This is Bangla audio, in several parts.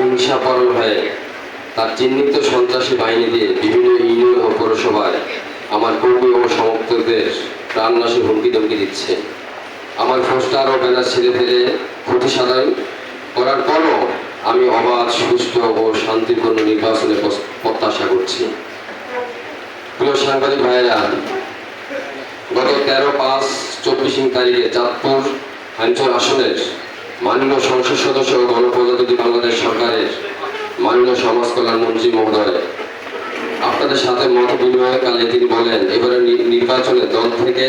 হিংসাপরণ হয়ে। তার চিহ্নিত সন্ত্রাসী বাহিনী দিয়ে বিভিন্ন ইউনিয়ন ও পৌরসভায় আমার কর্মী ও সমর্থকদের প্রাণনাশী হুমকি ধমকি দিচ্ছে। আমার পোস্টার ও ব্যানার ছেড়ে ফেলে ক্ষতি সাধন করার পরও আমি অবাধ সুষ্ঠু ও শান্তিপূর্ণ নির্বাচনের প্রত্যাশা করছি। প্রিয় সাংবাদিক ভাইয়েরা, গত তেরো পাঁচ চব্বিশ তারিখে চাঁদপুর অঞ্চল আসনের মাননীয় সংসদ সদস্য ও গণপ্রজাতন্ত্রী বাংলাদেশ সরকারের মাননীয় সমাজ কল্যাণ মন্ত্রী মহোদয়, আপনাদের সাথে মত বিনিময়কালে তিনি বলেন, এবারে নির্বাচনে দল থেকে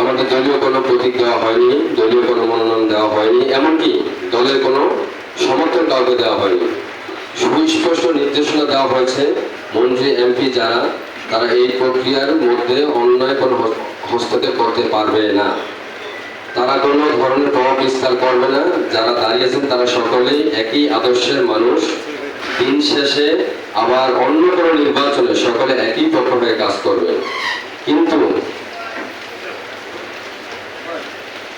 আমাদের দলীয় কোনো প্রতীক দেওয়া হয়নি, দলীয় কোনো মনোনয়ন দেওয়া হয়নি, এমনকি দলের কোনো সমর্থন কাউকে দেওয়া হয়নি। সুস্পষ্ট নির্দেশনা দেওয়া হয়েছে, মন্ত্রী, এমপি যারা, তারা এই প্রক্রিয়ার মধ্যে অন্যায় কোনো হস্তক্ষেপ করতে পারবে না। তারা কোনো ধরনের প্রভাব বিস্তার করবে না। যারা দাঁড়িয়েছেন তারা সকলেই একই আদর্শের মানুষ। দিন শেষে আবার অন্য কোনো নির্বাচনে সকলে একই পক্ষ হয়ে কাজ করবে। কিন্তু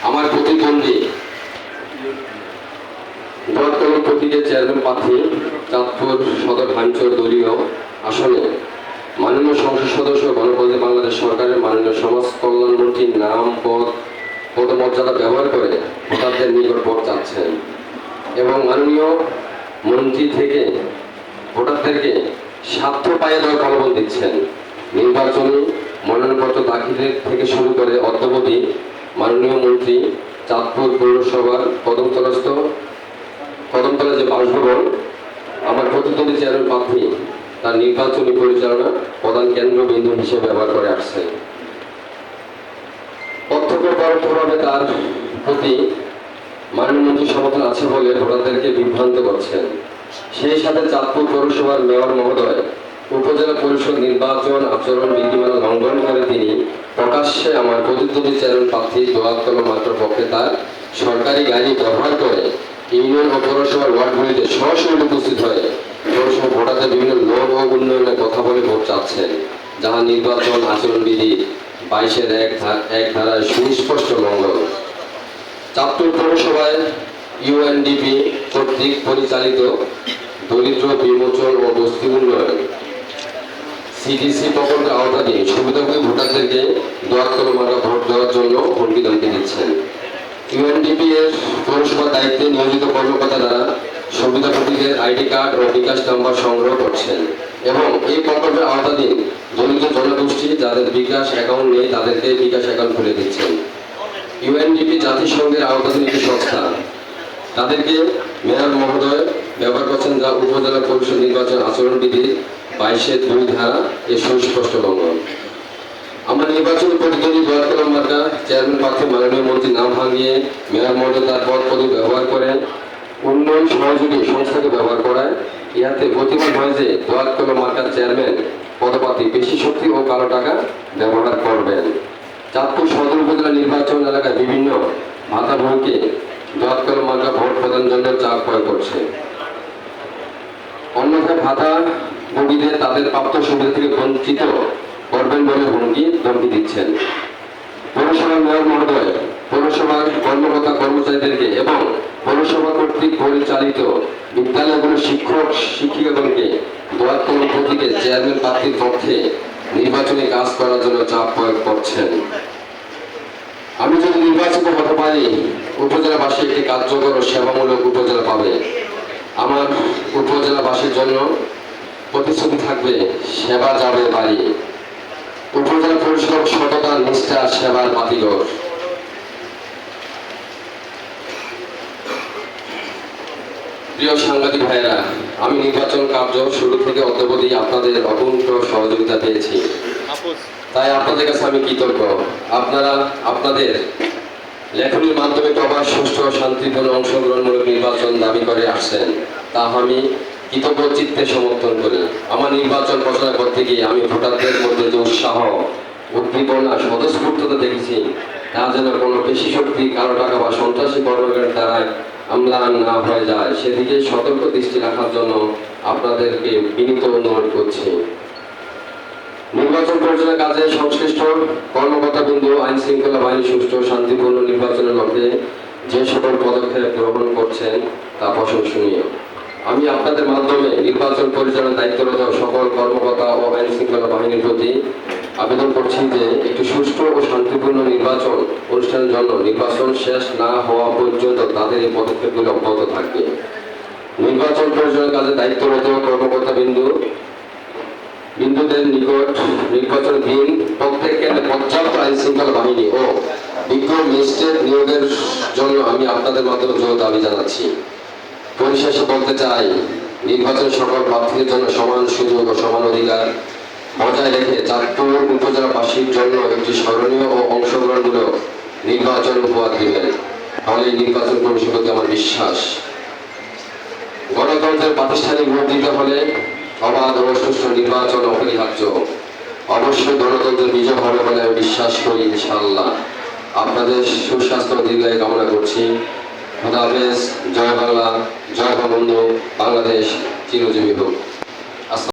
আমার প্রতিদ্বন্দ্বী বৃহত্তম প্রতীকের চেয়ারম্যান প্রার্থী, চাঁদপুর সদর ভাঞ্চর দলীয় আসনে মাননীয় সংসদ সদস্য গণপ্রজাতন্ত্রী বাংলাদেশ সরকারের মাননীয় সমাজ কল্যাণ মন্ত্রীর নাম, পদ পদমর্যাদা ব্যবহার করে ভোটারদের নিকট ভোট চাচ্ছেন। এবং মাননীয় মন্ত্রী থেকে ভোটারদেরকে স্বার্থ পায়ে দেওয়ার প্রলোভন দিচ্ছেন। নির্বাচনী মনোনয়নপত্র দাখিলের থেকে শুরু করে অদ্যবধি মাননীয় মন্ত্রী চাঁদপুর পৌরসভার কদমতলাস্থ, কদমতলা যে বাসভবন, আমার প্রতিদ্বন্দ্বী চেয়ারম্যান প্রার্থী তার নির্বাচনী পরিচালনা প্রধান কেন্দ্রবিন্দু হিসেবে ব্যবহার করে আসছে। পরোক্ষভাবে তার প্রতি মাননীয় সমর্থন আছে বলে ভোটারদেরকে বিভ্রান্ত করছেন। সেই সাথে চাঁদপুর পৌরসভার মেয়র মহোদয়, উপজেলা পরিষদ নির্বাচন আচরণ বিধিমালা লঙ্ঘন করে তিনি প্রকাশ্যে আমার প্রতিদ্বন্দ্বী চেয়ারম্যান প্রার্থী দোয়াত কলম মাত্র পক্ষে তার সরকারি গাড়ি ব্যবহার করে ইউনিয়ন ও পৌরসভার ওয়ার্ডগুলিতে সরাসরি উপস্থিত হয়ে পৌরসভা ভোটারদের বিভিন্ন লোক ও উন্নয়নের কথা বলে ভোট চাচ্ছেন, যাহা নির্বাচন আচরণ বিধি বাইশের এক এক ধারায় সুস্পষ্ট লঙ্ঘন চাঁদপুর পৌরসভায় ইউএনডিপি কর্তৃক পরিচালিত দরিদ্র, বিমোচন ও বস্তি উন্নয়ন সিডিসি প্রকল্পের আওতাধীন সুবিধাভোগী ভোটারদেরকে দোয়াত কলমারা ভোট দেওয়ার জন্য হুমকি ধমকি দিচ্ছেন। ইউএনডিপি এর পৌরসভার দায়িত্বে নিয়োজিত কর্মকর্তা দ্বারা সুবিধাভোগীদের আইডি কার্ড ও বিকাশ নাম্বার সংগ্রহ করছেন এবং এই প্রকল্পের আওতাধীন যাদের বিকাশ অ্যাকাউন্ট নেই, তাদেরকে বিকাশ অ্যাকাউন্ট খুলে দিচ্ছেন ইউএনডিপি জাতিসংঘের আওতাধীন একটি সংস্থা। তাদেরকে মেয়র মহোদয় ব্যবহার করছেন যা উপজেলা পরিষদ নির্বাচন আচরণ বিধি বাইশের দুই ধারা এ সুস্পষ্ট লঙ্ঘন আমরা নির্বাচন প্রতিদ্বন্দ্বী দোয়ার কলম মার্কা চেয়ারম্যান প্রার্থী মাননীয় মন্ত্রীর নাম ভাঙিয়ে মেয়র মহোদয় তার পদ পদক ব্যবহার করেন উন্নয়ন সহযোগী সংস্থাকে ব্যবহার করায়। ইহাতে প্রতিবাদ হয় যে দোয়ার কলম মার্কার চেয়ারম্যান পদপ্রার্থী বেশি শক্তি ও কালো টাকা ব্যবহার করবেন। চাঁদপুর সদর উপজেলা নির্বাচন এলাকায় বিভিন্ন ভাতাভোগীকে দোয়াত কলম মার্কা ভোট প্রদান জন্য চাপ প্রয়োগ করছে। অন্যথায় ভাতা ভোগীদের তাদের প্রাপ্ত সুবিধা থেকে বঞ্চিত করবেন বলে হুমকি ধমকি দিচ্ছেন। পৌরসভার মেয়র মহোদয় পৌরসভার কর্মকর্তা কর্মচারীদেরকে এবং পৌরসভা কর্তৃক পরিচালিত বিদ্যালয়গুলোর শিক্ষক প্রতীকে চেয়ারম্যান প্রার্থীর পক্ষে নির্বাচনী কাজ করার জন্য চাপ প্রয়োগ করছেন। আমি যদি নির্বাচিত হতে পারি, উপজেলাবাসী একটি কার্যকর ও সেবামূলক উপজেলা পাবে। আমার উপজেলাবাসীর জন্য প্রতিশ্রুতি থাকবে, সেবা যাবে বাড়ি। উপজেলা পরিষদ সততা, নিষ্ঠা, সেবার বাতিঘর। প্রিয় সাংবাদিক ভাইয়েরা আমি নির্বাচন কার্য শুরু থেকে অদ্যবধি আপনাদের অকুণ্ঠ সহযোগিতা পেয়েছি। তাই আপনাদের কাছে আমি কৃতজ্ঞ। আপনারা আপনাদের লেখনীর মাধ্যমে প্রবাস সুষ্ঠু শান্তিপূর্ণ অংশগ্রহণমূলক নির্বাচন দাবি করে আসছেন তা আমি কৃতজ্ঞ চিত্তে সমর্থন করি। আমার নির্বাচন প্রচার করতে গিয়ে আমি ভোটারদের মধ্যে যে উৎসাহ উদ্দীপনা স্বতঃস্ফূর্ততা দেখেছি তা যেন কোনো বেশি শক্তি কালো টাকা বা সন্ত্রাসী কর্মকাণ্ডের দ্বারা আমলান না হয়ে যায়, সেদিকে সতর্ক দৃষ্টি রাখার জন্য আপনাদেরকে বিনীত অনুরোধ করছি। নির্বাচন পরিচালনার কাজে সংশ্লিষ্ট কর্মকর্তা বিন্দু আইন শৃঙ্খলা বাহিনী সুষ্ঠু শান্তিপূর্ণ নির্বাচনের লক্ষ্যে যে সকল পদক্ষেপ গ্রহণ করছেন, তা প্রশংসনীয়। আমি আপনাদের মাধ্যমে নির্বাচন পরিচালনার দায়িত্বরত সকল কর্মকর্তা ও আইন শৃঙ্খলা বাহিনীর প্রতি আবেদন করছি যে একটি সুষ্ঠু ও শান্তিপূর্ণ নির্বাচন অনুষ্ঠানের জন্য নির্বাচন শেষ না হওয়া পর্যন্ত তাদের এই পদক্ষেপগুলি অব্যাহত থাকবে। নির্বাচন পরিচালনার কাজে দায়িত্বরত কর্মকর্তা বিন্দু বিন্দুদের নিকট নির্বাচন দিন প্রত্যেক কেন্দ্রে পর্যাপ্ত আইন শৃঙ্খলা বাহিনী ও বিজ্ঞ ম্যাজিস্ট্রেট নিয়োগের জন্য আমি আপনাদের মাধ্যমে জোর দাবি জানাচ্ছি। পরিশেষে বলতে চাই, নির্বাচন সকল প্রার্থীদের জন্য সমান সুযোগ ও সমান অধিকার। বজায় রেখে চাঁদপুর উপজেলাবাসীর জন্য একটি স্মরণীয় ও অংশগ্রহণমূলক নির্বাচন উপহার দিবেন এই নির্বাচন কমিশন প্রতি আমার বিশ্বাস। গণতন্ত্রের প্রাতিষ্ঠানিক রূপ দিতে হলে অবাধ ও সুষ্ঠু নির্বাচন অপরিহার্য। অবশ্যই গণতন্ত্রের বিজয় হবে বলে আমি বিশ্বাস করি ইনশাআল্লাহ। আপনাদের সুস্বাস্থ্য দীর্ঘায়ু কামনা করছি। খোদা হাফেজ, জয় বাংলা, জয় বঙ্গবন্ধু, বাংলাদেশ, চিরজীবী হোক।